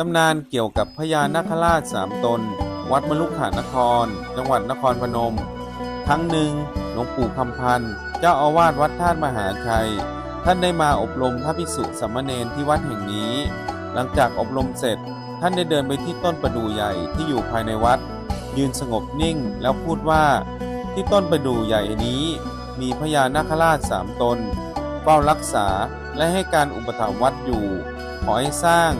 ตำนานเกี่ยวกับพญานาคราชสามตน วัดมลุกขานคร จังหวัดนครพนมครั้งหนึ่งหลวงปู่คำพันธ์เจ้าอาวาสวัดท่านมหาชัย ท่านได้มาอบรมพระภิกษุสามเณรที่วัดแห่งนี้ หลังจากอบรมเสร็จ ท่านได้เดินไปที่ต้นประดู่ใหญ่ที่อยู่ภายในวัด ยืนสงบนิ่งแล้วพูดว่า ที่ต้นประดู่ใหญ่นี้ มีพญานาคราชสามตนเฝ้ารักษาและให้การอุปถัมภ์วัดอยู่ ขอให้สร้าง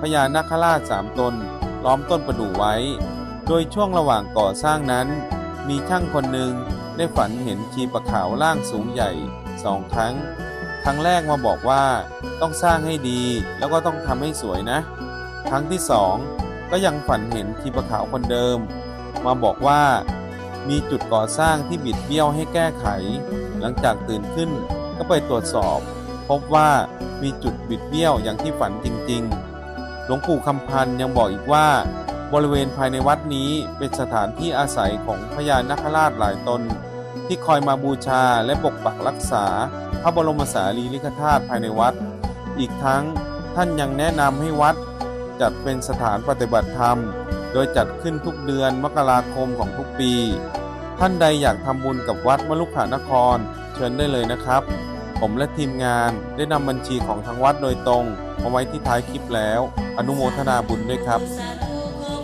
พญานาคราชสามตนล้อมต้นประดู่ไว้ โดยช่วงระหว่างก่อสร้างนั้น มีช่างคนหนึ่งได้ฝันเห็นชีปะขาวร่างสูงใหญ่สองครั้ง ครั้งแรกมาบอกว่าต้องสร้างให้ดีแล้วก็ต้องทำให้สวยนะ ครั้งที่สองก็ยังฝันเห็นชีปะขาวคนเดิม มาบอกว่ามีจุดก่อสร้างที่บิดเบี้ยวให้แก้ไข หลังจากตื่นขึ้นก็ไปตรวจสอบ พบว่ามีจุดบิดเบี้ยวอย่างที่ฝันจริง ๆ หลวงปู่คำพันธ์ยังบอกอีกว่า บริเวณภายในวัดนี้เป็นสถานที่อาศัยของพญานาคราชหลายตน ที่คอยมาบูชาและปกปักรักษา พระบรมสารีริกธาตุภายในวัด อีกทั้งท่านยังแนะนำให้วัด จัดเป็นสถานปฏิบัติธรรม โดยจัดขึ้นทุกเดือนมกราคมของทุกปี ท่านใดอยากทำบุญกับวัดมลุกขานคร เชิญได้เลยนะครับผมและทีมงานได้นำบัญชีของทางวัดโดยตรงมาไว้ที่ท้ายคลิปแล้ว นุโมทนาบุญด้วยครับ